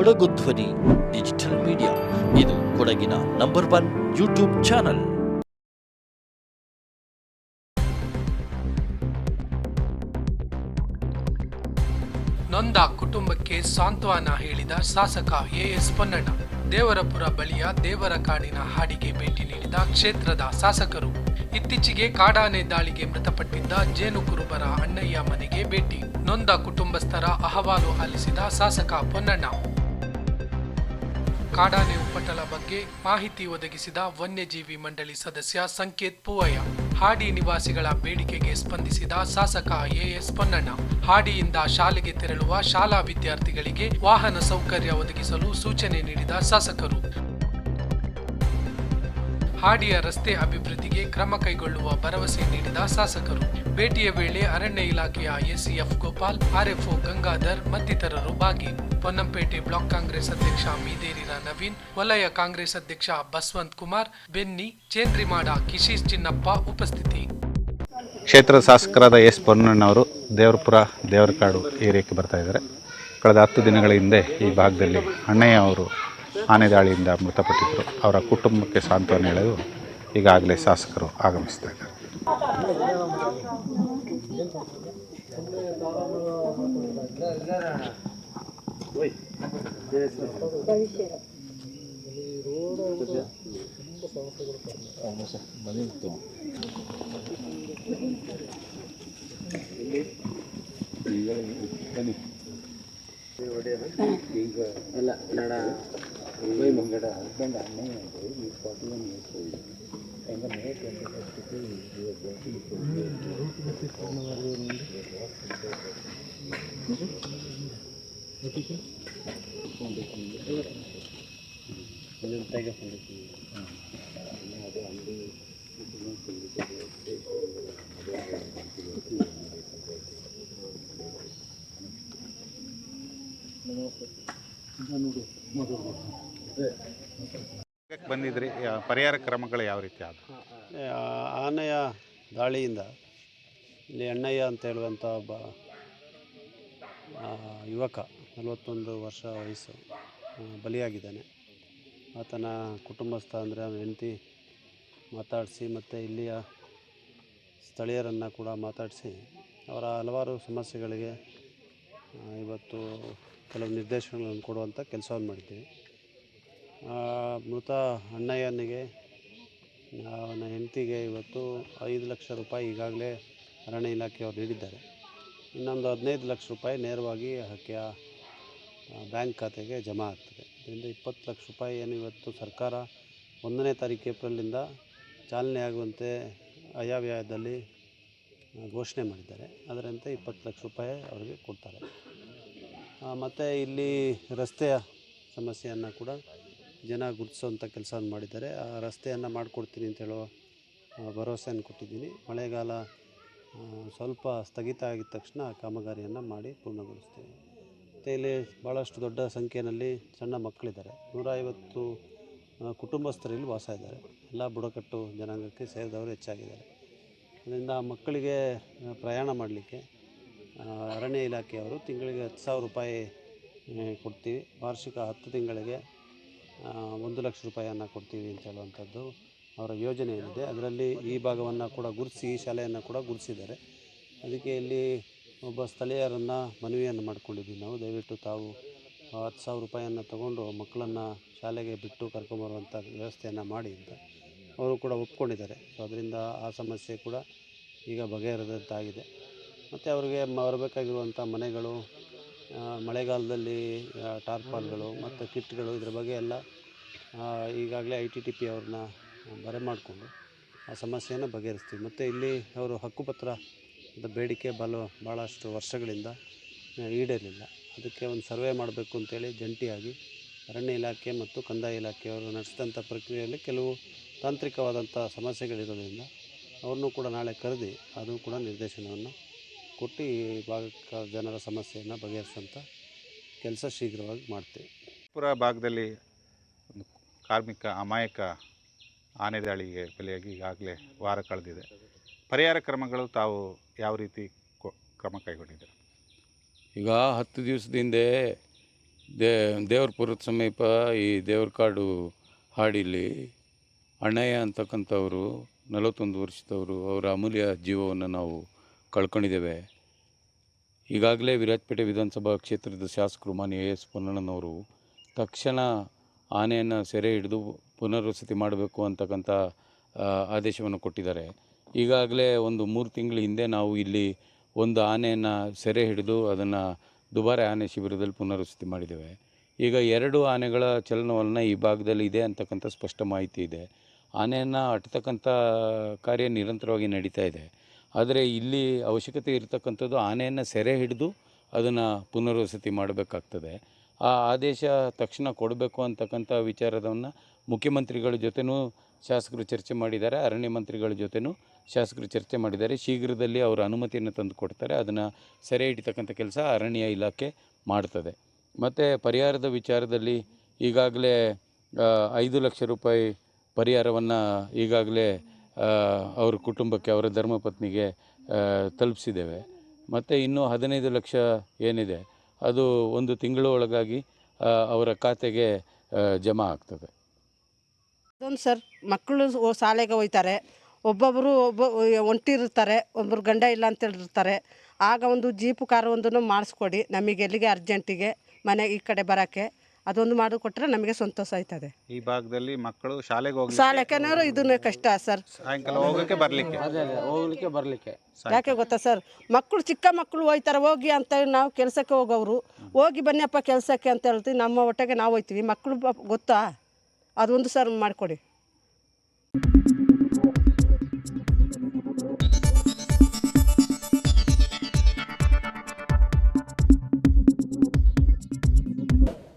ಕೊಡಗು ಧ್ವನಿ, digital media. ಇದು ಕೊಡಗಿನ ನಂಬರ್ ಒನ್ ಯೂಟ್ಯೂಬ್ ಚಾನಲ್. ನೊಂದ ಕುಟುಂಬಕ್ಕೆ ಸಾಂತ್ವನ ಹೇಳಿದ ಶಾಸಕ ಎಎಸ್ ಪೊನ್ನಣ್ಣ. ದೇವರಪುರ ಬಳಿಯ ದೇವರ ಕಾಡಿನ ಹಾಡಿಗೆ ಭೇಟಿ ನೀಡಿದ ಕ್ಷೇತ್ರದ ಶಾಸಕರು. ಇತ್ತೀಚೆಗೆ ಕಾಡಾನೆ ದಾಳಿಗೆ ಮೃತಪಟ್ಟಿದ್ದ ಜೇನು ಕುರುಬರ ಅಣ್ಣಯ್ಯ ಮನೆಗೆ ಭೇಟಿ. ನೊಂದ ಕುಟುಂಬಸ್ಥರ ಅಹವಾಲು ಆಲಿಸಿದ ಶಾಸಕ ಪೊನ್ನಣ್ಣ. ಕಾಡಾನೆ ಉಪಟಳ ಬಗ್ಗೆ ಮಾಹಿತಿ ಒದಗಿಸಿದ ವನ್ಯಜೀವಿ ಮಂಡಳಿ ಸದಸ್ಯ ಸಂಕೇತ್ ಪೂವಯ್ಯ. ಹಾಡಿ ನಿವಾಸಿಗಳ ಬೇಡಿಕೆಗೆ ಸ್ಪಂದಿಸಿದ ಶಾಸಕ ಎಎಸ್ ಪೊನ್ನಣ್ಣ. ಹಾಡಿಯಿಂದ ಶಾಲೆಗೆ ತೆರಳುವ ಶಾಲಾ ವಿದ್ಯಾರ್ಥಿಗಳಿಗೆ ವಾಹನ ಸೌಕರ್ಯ ಒದಗಿಸಲು ಸೂಚನೆ ನೀಡಿದ ಶಾಸಕರು. ಹಾಡಿಯ ರಸ್ತೆ ಅಭಿವೃದ್ಧಿಗೆ ಕ್ರಮ ಕೈಗೊಳ್ಳುವ ಭರವಸೆ ನೀಡಿದ ಶಾಸಕರು. ಭೇಟಿಯ ವೇಳೆ ಅರಣ್ಯ ಇಲಾಖೆಯ ಎಸಿಎಫ್ ಗೋಪಾಲ್, ಆರ್ಎಫ್ಒ ಗಂಗಾಧರ್ ಮತ್ತಿತರರು ಭಾಗಿ ಪೊನ್ನಂಪೇಟೆ ಬ್ಲಾಕ್ ಕಾಂಗ್ರೆಸ್ ಅಧ್ಯಕ್ಷ ಮೀದೇರಿನ ನವೀನ್, ವಲಯ ಕಾಂಗ್ರೆಸ್ ಅಧ್ಯಕ್ಷ ಬಸವಂತ್ ಕುಮಾರ್, ಬೆನ್ನಿ, ಚೇಂದ್ರಿಮಾಡ ಕಿಶೀಶ್ ಚಿನ್ನಪ್ಪ ಉಪಸ್ಥಿತಿ. ಕ್ಷೇತ್ರ ಶಾಸಕರಾದ ಎಸ್ ಪೊನ್ನಣ್ಣವರು ದೇವರಪುರ ದೇವರಕಾಡು ಏರಿಯಾಕ್ಕೆ ಬರ್ತಾ ಇದ್ದಾರೆ. ಕಳೆದ ಹತ್ತು ದಿನಗಳ ಹಿಂದೆ ಈ ಭಾಗದಲ್ಲಿ ಅಣ್ಣಯ್ಯ ಅವರು ಆನೆ ದಾಳಿಯಿಂದ ಮೃತಪಟ್ಟಿದ್ದರು. ಅವರ ಕುಟುಂಬಕ್ಕೆ ಸಾಂತ್ವನ ಹೇಳಲು ಈಗಾಗಲೇ ಶಾಸಕರು ಆಗಮಿಸ್ತಾ ಇದ್ದಾರೆ உங்களோட ஹஸ்பண்ட் அண்ணன் வந்து நீ ஃபார்ட்டி ஒன் இயர்ஸ் ஓல்டு எங்கள் மேற்கு கொஞ்சம் தேக பண்ணிக்கு அது வந்து Thank you. ಬಂದಿದ್ರಿ ಪರಿಹಾರ ಕ್ರಮಗಳು ಯಾವ ರೀತಿ ಆದ? ಆನೆಯ ದಾಳಿಯಿಂದ ಇಲ್ಲಿ ಅಣ್ಣಯ್ಯ ಅಂತ ಹೇಳುವಂಥ ಒಬ್ಬ ಯುವಕ, ನಲವತ್ತೊಂದು ವರ್ಷ ವಯಸ್ಸು ಬಲಿಯಾಗಿದ್ದಾನೆ. ಆತನ ಕುಟುಂಬಸ್ಥ ಅಂದರೆ ಅವನ ಹೆಂಡತಿ ಮಾತಾಡಿಸಿ ಮತ್ತು ಇಲ್ಲಿಯ ಸ್ಥಳೀಯರನ್ನು ಕೂಡ ಮಾತಾಡಿಸಿ ಅವರ ಹಲವಾರು ಸಮಸ್ಯೆಗಳಿಗೆ ಇವತ್ತು ಕೆಲವು ನಿರ್ದೇಶನಗಳನ್ನು ಕೊಡುವಂಥ ಕೆಲಸವನ್ನು ಮಾಡಿದ್ದೀವಿ. ಮೃತ ಅಣ್ಣಯ್ಯನಿಗೆ ಅವನ ಹೆಂಡತಿಗೆ ಇವತ್ತು ಐದು ಲಕ್ಷ ರೂಪಾಯಿ ಈಗಾಗಲೇ ಅರಣ್ಯ ಇಲಾಖೆಯವರು ನೀಡಿದ್ದಾರೆ. ಇನ್ನೊಂದು ಹದಿನೈದು ಲಕ್ಷ ರೂಪಾಯಿ ನೇರವಾಗಿ ಆಕೆಯ ಬ್ಯಾಂಕ್ ಖಾತೆಗೆ ಜಮಾ ಆಗ್ತದೆ. ಇದರಿಂದ ಇಪ್ಪತ್ತು ಲಕ್ಷ ರೂಪಾಯಿ ಏನು ಇವತ್ತು ಸರ್ಕಾರ ಒಂದನೇ ತಾರೀಕು ಏಪ್ರಿಲಿಂದ ಚಾಲನೆ ಆಗುವಂತೆ ಆಯವ್ಯಯದಲ್ಲಿ ಘೋಷಣೆ ಮಾಡಿದ್ದಾರೆ. ಅದರಂತೆ ಇಪ್ಪತ್ತು ಲಕ್ಷ ರೂಪಾಯಿ ಅವರಿಗೆ ಕೊಡ್ತಾರೆ. ಮತ್ತು ಇಲ್ಲಿ ರಸ್ತೆಯ ಸಮಸ್ಯೆಯನ್ನು ಕೂಡ ಜನ ಗುರುತಿಸುವಂಥ ಕೆಲಸವನ್ನು ಮಾಡಿದ್ದಾರೆ. ಆ ರಸ್ತೆಯನ್ನು ಮಾಡಿಕೊಡ್ತೀನಿ ಅಂತ ಹೇಳೋ ಭರವಸೆಯನ್ನು ಕೊಟ್ಟಿದ್ದೀನಿ. ಮಳೆಗಾಲ ಸ್ವಲ್ಪ ಸ್ಥಗಿತ ಆಗಿದ ತಕ್ಷಣ ಆ ಕಾಮಗಾರಿಯನ್ನು ಮಾಡಿ ಪೂರ್ಣಗೊಳಿಸ್ತೀವಿ ಮತ್ತು ಇಲ್ಲಿ ಭಾಳಷ್ಟು ದೊಡ್ಡ ಸಂಖ್ಯೆಯಲ್ಲಿ ಸಣ್ಣ ಮಕ್ಕಳಿದ್ದಾರೆ. ನೂರ ಐವತ್ತು ಆ, ಕುಟುಂಬಸ್ಥರು ಇಲ್ಲಿ ವಾಸ ಇದ್ದಾರೆ. ಎಲ್ಲ ಬುಡಕಟ್ಟು ಜನಾಂಗಕ್ಕೆ ಸೇರಿದವರು ಹೆಚ್ಚಾಗಿದ್ದಾರೆ. ಅದರಿಂದ ಮಕ್ಕಳಿಗೆ ಪ್ರಯಾಣ ಮಾಡಲಿಕ್ಕೆ ಅರಣ್ಯ ಇಲಾಖೆಯವರು ತಿಂಗಳಿಗೆ ಹತ್ತು ಸಾವಿರ ರೂಪಾಯಿ ಕೊಡ್ತೀವಿ. ವಾರ್ಷಿಕ ಹತ್ತು ತಿಂಗಳಿಗೆ ಒಂದು ಲಕ್ಷ ರೂಪಾಯಿಯನ್ನು ಕೊಡ್ತೀವಿ ಅಂತ ಹೇಳುವಂಥದ್ದು ಅವರ ಯೋಜನೆ ಏನಿದೆ ಅದರಲ್ಲಿ ಈ ಭಾಗವನ್ನು ಕೂಡ ಗುರುತಿಸಿ, ಈ ಶಾಲೆಯನ್ನು ಕೂಡ ಗುರುತಿಸಿದ್ದಾರೆ. ಅದಕ್ಕೆ ಇಲ್ಲಿ ಒಬ್ಬ ಸ್ಥಳೀಯರನ್ನು ಮನವಿಯನ್ನು ಮಾಡ್ಕೊಂಡಿದ್ದೀವಿ ನಾವು. ದಯವಿಟ್ಟು ತಾವು ಹತ್ತು ಸಾವಿರ ರೂಪಾಯಿಯನ್ನು ತಗೊಂಡು ಮಕ್ಕಳನ್ನು ಶಾಲೆಗೆ ಬಿಟ್ಟು ಕರ್ಕೊಂಬರುವಂಥ ವ್ಯವಸ್ಥೆಯನ್ನು ಮಾಡಿ ಅಂತ ಅವರು ಕೂಡ ಒಪ್ಕೊಂಡಿದ್ದಾರೆ. ಸೊ, ಅದರಿಂದ ಆ ಸಮಸ್ಯೆ ಕೂಡ ಈಗ ಬಗೆಹರಿದಂತಾಗಿದೆ. ಮತ್ತು ಅವರಿಗೆ ಬರಬೇಕಾಗಿರುವಂಥ ಮನೆಗಳು ಮಳೆಗಾಲದಲ್ಲಿ ಟಾರ್ಪಾಲ್ಗಳು ಮತ್ತು ಕಿಟ್ಗಳು ಇದ್ರ ಬಗ್ಗೆ ಎಲ್ಲ ಈಗಾಗಲೇ ಐ ಟಿ ಟಿ ಪಿ ಅವ್ರನ್ನ ಬರೆ ಮಾಡಿಕೊಂಡು ಆ ಸಮಸ್ಯೆಯನ್ನು ಬಗೆಹರಿಸ್ತೀವಿ. ಮತ್ತು ಇಲ್ಲಿ ಅವರು ಹಕ್ಕುಪತ್ರ ಬೇಡಿಕೆ ಬಲ ಭಾಳಷ್ಟು ವರ್ಷಗಳಿಂದ ಈಡೇರಲಿಲ್ಲ. ಅದಕ್ಕೆ ಒಂದು ಸರ್ವೆ ಮಾಡಬೇಕು ಅಂತೇಳಿ ಜಂಟಿಯಾಗಿ ಅರಣ್ಯ ಇಲಾಖೆ ಮತ್ತು ಕಂದಾಯ ಇಲಾಖೆಯವರು ನಡೆಸಿದಂಥ ಪ್ರಕ್ರಿಯೆಯಲ್ಲಿ ಕೆಲವು ತಾಂತ್ರಿಕವಾದಂಥ ಸಮಸ್ಯೆಗಳಿರೋದ್ರಿಂದ ಅವ್ರನ್ನೂ ಕೂಡ ನಾಳೆ ಕರೆದಿ ಅದು ಕೂಡ ನಿರ್ದೇಶನವನ್ನು ಕೊಟ್ಟು ಈ ಭಾಗಕ್ಕೆ ಜನರ ಸಮಸ್ಯೆಯನ್ನು ಬಗೆಹರಿಸೋಂಥ ಕೆಲಸ ಶೀಘ್ರವಾಗಿ ಮಾಡ್ತೀವಿ. ಪುರ ಭಾಗದಲ್ಲಿ ಒಂದು ಕಾರ್ಮಿಕ ಅಮಾಯಕ ಆನೆ ದಾಳಿಗೆ ಬಲಿಯಾಗಿ ಈಗಾಗಲೇ ವಾರ ಕಳೆದಿದೆ. ಪರಿಹಾರ ಕ್ರಮಗಳು ತಾವು ಯಾವ ರೀತಿ ಕೊ- ಕ್ರಮ ಕೈಗೊಂಡಿದ್ದೀರಿ? ಈಗ ಹತ್ತು ದಿವಸದ ಹಿಂದೆ ದೇ ದೇವ್ರಪುರದ ಸಮೀಪ ಈ ದೇವ್ರ ಕಾಡು ಹಾಡಿಲಿ ಅಣ್ಣಯ್ಯ ಅಂತಕ್ಕಂಥವರು ನಲವತ್ತೊಂದು ವರ್ಷದವರು ಅವರ ಅಮೂಲ್ಯ ಜೀವವನ್ನು ನಾವು ಕಳ್ಕೊಂಡಿದ್ದೇವೆ. ಈಗಾಗಲೇ ವಿರಾಜಪೇಟೆ ವಿಧಾನಸಭಾ ಕ್ಷೇತ್ರದ ಶಾಸಕರು ಮಾನ್ಯ ಎ ಎಸ್ ಪೊನ್ನಣ್ಣನವರು ತಕ್ಷಣ ಆನೆಯನ್ನು ಸೆರೆ ಹಿಡಿದು ಪುನರ್ವಸತಿ ಮಾಡಬೇಕು ಅಂತಕ್ಕಂಥ ಆದೇಶವನ್ನು ಕೊಟ್ಟಿದ್ದಾರೆ. ಈಗಾಗಲೇ ಒಂದು ಮೂರು ತಿಂಗಳ ಹಿಂದೆ ನಾವು ಇಲ್ಲಿ ಒಂದು ಆನೆಯನ್ನು ಸೆರೆ ಹಿಡಿದು ಅದನ್ನು ದುಬಾರೆ ಆನೆ ಶಿಬಿರದಲ್ಲಿ ಪುನರ್ವಸತಿ ಮಾಡಿದ್ದೇವೆ. ಈಗ ಎರಡು ಆನೆಗಳ ಚಲನವಲನ ಈ ಭಾಗದಲ್ಲಿ ಇದೆ ಅಂತಕ್ಕಂಥ ಸ್ಪಷ್ಟ ಮಾಹಿತಿ ಇದೆ. ಆನೆಯನ್ನು ಅಟ್ತಕ್ಕಂಥ ಕಾರ್ಯ ನಿರಂತರವಾಗಿ ನಡೀತಾ ಇದೆ. ಆದರೆ ಇಲ್ಲಿ ಅವಶ್ಯಕತೆ ಇರತಕ್ಕಂಥದ್ದು ಆನೆಯನ್ನು ಸೆರೆ ಹಿಡಿದು ಅದನ್ನು ಪುನರ್ವಸತಿ ಮಾಡಬೇಕಾಗ್ತದೆ. ಆ ಆದೇಶ ತಕ್ಷಣ ಕೊಡಬೇಕು ಅಂತಕ್ಕಂಥ ವಿಚಾರವನ್ನು ಮುಖ್ಯಮಂತ್ರಿಗಳ ಜೊತೆನೂ ಶಾಸಕರು ಚರ್ಚೆ ಮಾಡಿದ್ದಾರೆ, ಅರಣ್ಯ ಮಂತ್ರಿಗಳ ಜೊತೆನೂ ಶಾಸಕರು ಚರ್ಚೆ ಮಾಡಿದ್ದಾರೆ. ಶೀಘ್ರದಲ್ಲಿ ಅವರ ಅನುಮತಿಯನ್ನು ತಂದು ಕೊಡ್ತಾರೆ, ಅದನ್ನು ಸೆರೆ ಹಿಡಿತಕ್ಕಂಥ ಕೆಲಸ ಅರಣ್ಯ ಇಲಾಖೆ ಮಾಡ್ತದೆ. ಮತ್ತು ಪರಿಹಾರದ ವಿಚಾರದಲ್ಲಿ ಈಗಾಗಲೇ ಐದು ಲಕ್ಷ ರೂಪಾಯಿ ಪರಿಹಾರವನ್ನು ಈಗಾಗಲೇ ಅವ್ರ ಕುಟುಂಬಕ್ಕೆ, ಅವರ ಧರ್ಮಪತ್ನಿಗೆ ತಲುಪಿಸಿದ್ದೇವೆ. ಮತ್ತು ಇನ್ನೂ ಹದಿನೈದು ಲಕ್ಷ ಏನಿದೆ, ಅದು ಒಂದು ತಿಂಗಳ ಒಳಗಾಗಿ ಅವರ ಖಾತೆಗೆ ಜಮಾ ಆಗ್ತದೆ. ಅದೊಂದು ಸರ್, ಮಕ್ಕಳು ಶಾಲೆಗೆ ಹೋಯ್ತಾರೆ. ಒಬ್ಬೊಬ್ಬರು ಒಬ್ಬ ಒಂಟಿರ್ತಾರೆ ಒಬ್ಬರು ಗಂಡ ಇಲ್ಲ ಅಂತ ಹೇಳಿರ್ತಾರೆ. ಆಗ ಒಂದು ಜೀಪು ಕಾರು ಒಂದನ್ನು ಮಾಡಿಸ್ಕೊಡಿ ನಮಗೆ ಎಲ್ಲಿಗೆ ಅರ್ಜೆಂಟಿಗೆ ಮನೆ ಈ ಕಡೆ ಬರೋಕ್ಕೆ. ಅದೊಂದು ಮಾಡಿಕೊಟ್ರೆ ನಮಗೆ ಸಂತೋಷ ಆಯ್ತದೆ. ಈ ಭಾಗದಲ್ಲಿ ಮಕ್ಕಳು ಶಾಲೆಗೆ ಹೋಗಿ ಶಾಲೆಕೆನಾರು ಇದನ್ನ ಕಷ್ಟ ಸರ್. ಸಾಯಂಕಾಲ ಹೋಗಕ್ಕೆ ಬರಲಿಕ್ಕೆ? ಅದೇ ಅದೇ ಹೋಗ್ಲಿಕ್ಕೆ ಬರಲಿಕ್ಕೆ. ಯಾಕೆ ಗೊತ್ತಾ ಸರ್? ಮಕ್ಕಳು ಚಿಕ್ಕ ಮಕ್ಕಳು ಹೋಯ್ತಾರೆ ಹೋಗಿ ಅಂತ ಹೇಳಿ ನಾವು ಕೆಲಸಕ್ಕೆ ಹೋಗೋರು ಹೋಗಿ ಬನ್ನಿಯಪ್ಪ ಕೆಲಸಕ್ಕೆ ಅಂತ ಹೇಳ್ತೀವಿ ನಮ್ಮ ಒಟ್ಟಿಗೆ ನಾವು ಹೋಯ್ತೀವಿ. ಮಕ್ಕಳು ಗೊತ್ತಾ? ಅದೊಂದು ಸರ್ ಮಾಡಿಕೊಡಿ.